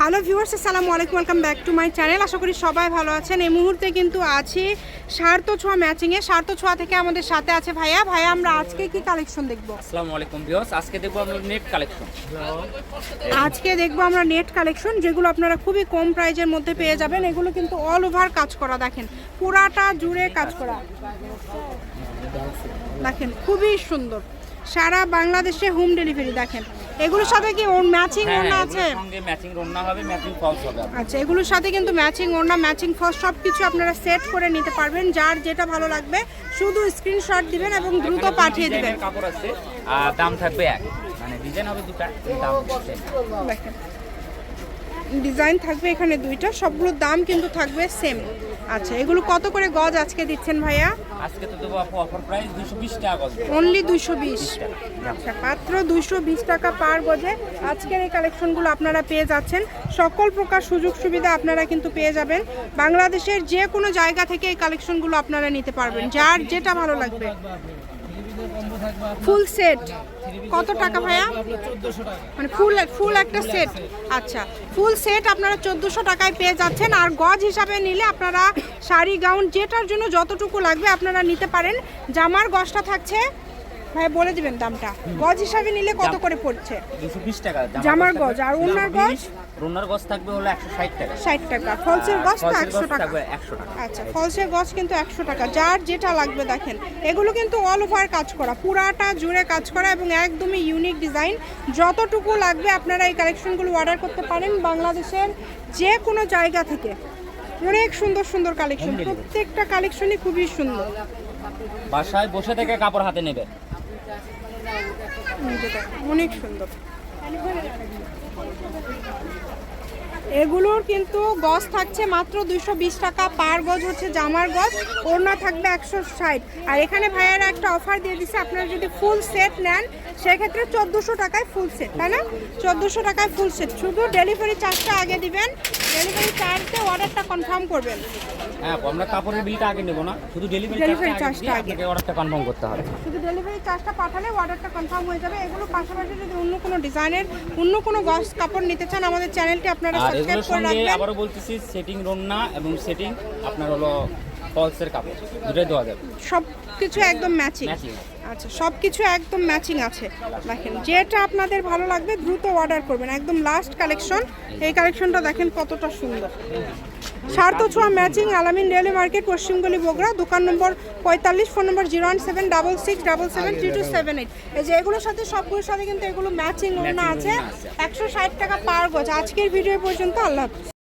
Hello viewers আসসালামু আলাইকুম welcome back to my channel আশা করি সবাই ভালো আছেন। এই মুহূর্তে কিন্তু আছি সার্থ ছোঁয়া ম্যাচিংয়ে সার্থ ছোঁয়া থেকে আমাদের সাথে আছে ভাইয়া। ভাইয়া আমরা আজকে কি কালেকশন দেখব? আসসালামু আলাইকুম ভিউয়ার্স আজকে দেখব আমরা নেট কালেকশন আজকে দেখব আমরা নেট কালেকশন যেগুলো আপনারা খুবই কম প্রাইজের মধ্যে পেয়ে যাবেন। এগুলো কিন্তু অল ওভার কাজ করা দেখেন। পুরাটা জুড়ে কাজ করা। দেখেন খুবই সুন্দর। সারা বাংলাদেশে হোম ডেলিভারি দেখেন। এগুলোর সাথে কি ওর ম্যাচিং ওড়না হ্যাঁ, আছে? সঙ্গে ম্যাচিং ওড়না হবে ম্যাচিং ফলস হবে। আচ্ছা এগুলোর সাথে কিন্তু ম্যাচিং ওড়না ম্যাচিং ফলস সব কিছু আপনারা সেট করে নিতে পারবেন যার যেটা ভালো লাগবে শুধু স্ক্রিনশট দিবেন এবং দ্রুত পাঠিয়ে দিবেন। কাপড় আছে দাম থাকবে এক। মানে ডিজাইন হবে দুটা দাম। দেখেন। ডিজাইন থাকবে এখানে দুইটা সবগুলোর দাম কিন্তু থাকবে সেম আচ্ছা এগুলো কত করে গজ আজকে দিচ্ছেন ভাইয়া? আজকে তো দেবো অফার প্রাইস দুশো বিশ টাকা গজ। অনলি দুইশো বিশ। আচ্ছা মাত্র দুইশো বিশ টাকা পার গজে আজকের এই কালেকশনগুলো আপনারা পেয়ে যাচ্ছেন। সকল প্রকার সুযোগ সুবিধা আপনারা কিন্তু পেয়ে যাবেন। বাংলাদেশের যে কোনো জায়গা থেকে এই কালেকশনগুলো আপনারা নিতে পারবেন যার যেটা ভালো লাগবে। Full set. কত টাকা ভাইয়া? মানে ফুল ফুল একটা সেট। আচ্ছা ফুল সেট আপনারা চোদ্দোশো টাকায় পেয়ে যাচ্ছেন। আর গজ হিসাবে নিলে আপনারা শাড়ি, গাউন, যেটার জন্য যতটুকু লাগবে আপনারা নিতে পারেন। জামার গজটা থাকছে ভাই বলে দিবেন দামটা। গজ হিসাবে নিলে কত করে পড়ছে? দুশো বিশ টাকা। জামার গজ আর ওড়নার গজ? রুনার গজ থাকবে হলো একশো ষাট টাকা। ষাট টাকা। ফলসের গজ তো ফলসের একশো গজ টাকা। থাকবে একশো টাকা। আচ্ছা ফলসের গজ কিন্তু একশো টাকা। যার যেটা লাগবে দেখেন। এগুলো কিন্তু অল ওভার কাজ করা। পুরাটা জুড়ে কাজ করা এবং একদমই ইউনিক ডিজাইন যতটুকু লাগবে আপনারা এই কালেকশনগুলো অর্ডার করতে পারেন বাংলাদেশের যে কোনো জায়গা থেকে। অনেক সুন্দর সুন্দর কালেকশন প্রত্যেকটা কালেকশনই খুবই সুন্দর। বাসায় বসে থেকে কাপড় হাতে নেবে। অনেক সুন্দর। এগুলোর কিন্তু গজ থাকছে মাত্র দুইশো বিশ টাকা পার গজ হচ্ছে জামার গজ ওড়না থাকবে একশো ষাট। আর এখানে ভাইয়ারা একটা অফার দিয়ে দিচ্ছে আপনারা যদি ফুল সেট নেন সেক্ষেত্রে চোদ্দোশো টাকায় ফুল সেট তাই না? চোদ্দোশো টাকায় ফুল সেট শুধু ডেলিভারি চার্জটা আগে দিবেন ডেলিভারি চার্জে অর্ডারটা কনফার্ম করবেন। হ্যাঁ আমরা কাপড়ের বিলটা আগে নেব না শুধু ডেলিভারি চার্জটা আগে। অর্ডারটা কনফার্ম করতে হবে। শুধু ডেলিভারি চার্জটা পাঠালে অর্ডারটা কনফার্ম হয়ে যাবে। এগুলো পাশাপাশি যদি অন্য কোনো ডিজাইনের অন্য কোনো গস কাপড় নিতে চান আমাদের চ্যানেলটি আপনারা এগুলোর সঙ্গে আবারও বলতেছি সেটিং রন্না এবং সেটিং আপনার হলো ফলসের কাপড় দুটোই দেওয়া যাবে। সব কিছু একদম ম্যাচিং ম্যাচিং আচ্ছা সব কিছু একদম ম্যাচিং আছে। দেখেন যেটা আপনাদের ভালো লাগবে দ্রুত অর্ডার করবেন। একদম লাস্ট কালেকশন এই কালেকশনটা দেখেন কতটা সুন্দর। সার্থ ছোঁয়া ম্যাচিং আলামিন রেলওয়ে মার্কেট পশ্চিমগলি বগুড়া দোকান নম্বর পঁয়তাল্লিশ phone number zero one seven double six double seven three two seven eight. এই যে এগুলোর সাথে সবগুলোর সাথে কিন্তু এগুলো ম্যাচিং Matching আছে। একশো ষাট টাকা পার গজ। আজকের ভিডিও পর্যন্ত। আল্লাহ